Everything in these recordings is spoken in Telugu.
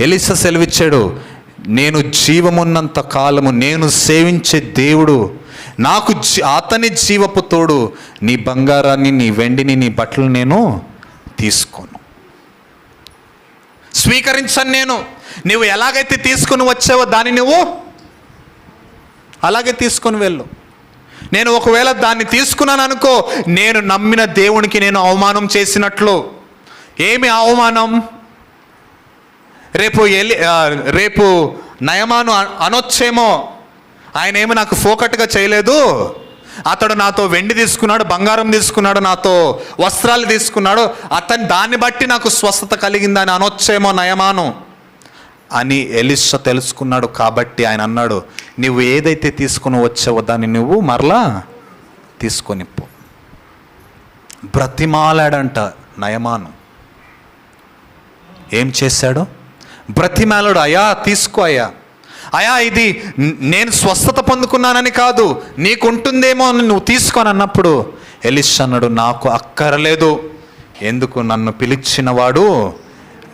ఎలిస సెలవిచ్చాడు నేను జీవమున్నంత కాలము నేను సేవించే దేవుడు. నాకు జీ- అతని జీవపు తోడు నీ బంగారాన్ని నీ వెండిని నీ బట్టలు నేను తీసుకోను. స్వీకరించను నేను. నువ్వు ఎలాగైతే తీసుకుని వచ్చావో దాన్ని నువ్వు అలాగే తీసుకొని వెళ్ళు. నేను ఒకవేళ దాన్ని తీసుకున్నాను అనుకో నేను నమ్మిన దేవునికి నేను అవమానం చేసినట్లు. ఏమి అవమానం? రేపు ఎలి రేపు నయమాను అనొచ్చేమో. ఆయన ఏమి నాకు ఫోకట్గా చేయలేదు. అతడు నాతో వెండి తీసుకున్నాడు బంగారం తీసుకున్నాడు నాతో వస్త్రాలు తీసుకున్నాడు. అతని దాన్ని బట్టి నాకు స్వస్థత కలిగిందని అనొచ్చేమో నయమాను. అని ఎలిష తెలుసుకున్నాడు కాబట్టి ఆయన అన్నాడు నువ్వు ఏదైతే తీసుకుని వచ్చావో దాన్ని నువ్వు మరలా తీసుకొని పో. బ్రతిమాలాడంట నయమాను. ఏం చేశాడు? బ్రతిమాలాడు అయా తీసుకో అయ్యా. అయా ఇది నేను స్వస్థత పొందుకున్నానని కాదు నీకుంటుందేమో అని నువ్వు తీసుకొని అన్నప్పుడు ఎలిష్ అన్నాడు నాకు అక్కరలేదు. ఎందుకు? నన్ను పిలిచినవాడు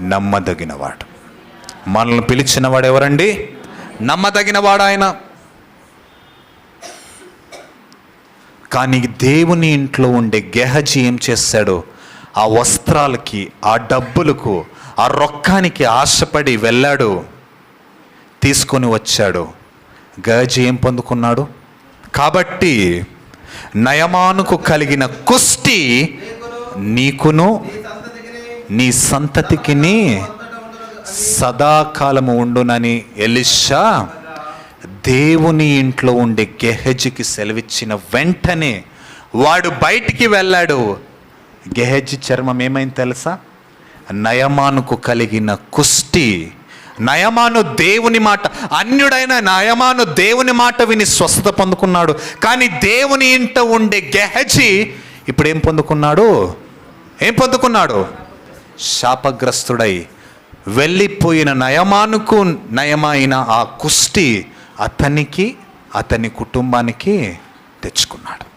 నమ్మదగినవాడు. మనల్ని పిలిచినవాడు ఎవరండి? నమ్మదగినవాడు ఆయన. కానీ దేవుని ఇంట్లో ఉండే గెహజీ ఏం చేశాడు ఆ వస్త్రాలకి ఆ డబ్బులకు ఆ రొక్కానికి ఆశపడి వెళ్ళాడు తీసుకొని వచ్చాడు. గజి ఏం పొందుకున్నాడు? కాబట్టి నయమానుకు కలిగిన కుష్టి నీకును నీ సంతతికిని సదాకాలము ఉండునని ఎలిషా దేవుని ఇంట్లో ఉండే గెహజికి సెలవిచ్చిన వెంటనే వాడు బయటికి వెళ్ళాడు. గెహజి చర్మం ఏమైంది తెలుసా? నయమానుకు కలిగిన కుష్టి నయమాను దేవుని మాట అన్యుడైన నయమాను దేవుని మాట విని స్వస్థత పొందుకున్నాడు. కానీ దేవుని ఇంట ఉండే గెహజి ఇప్పుడు ఏం పొందుకున్నాడు? ఏం పొందుకున్నాడు? శాపగ్రస్తుడై వెళ్ళిపోయిన నయమానుకు నయమైన ఆ కుష్టి అతనికి అతని కుటుంబానికి తెచ్చుకున్నాడు.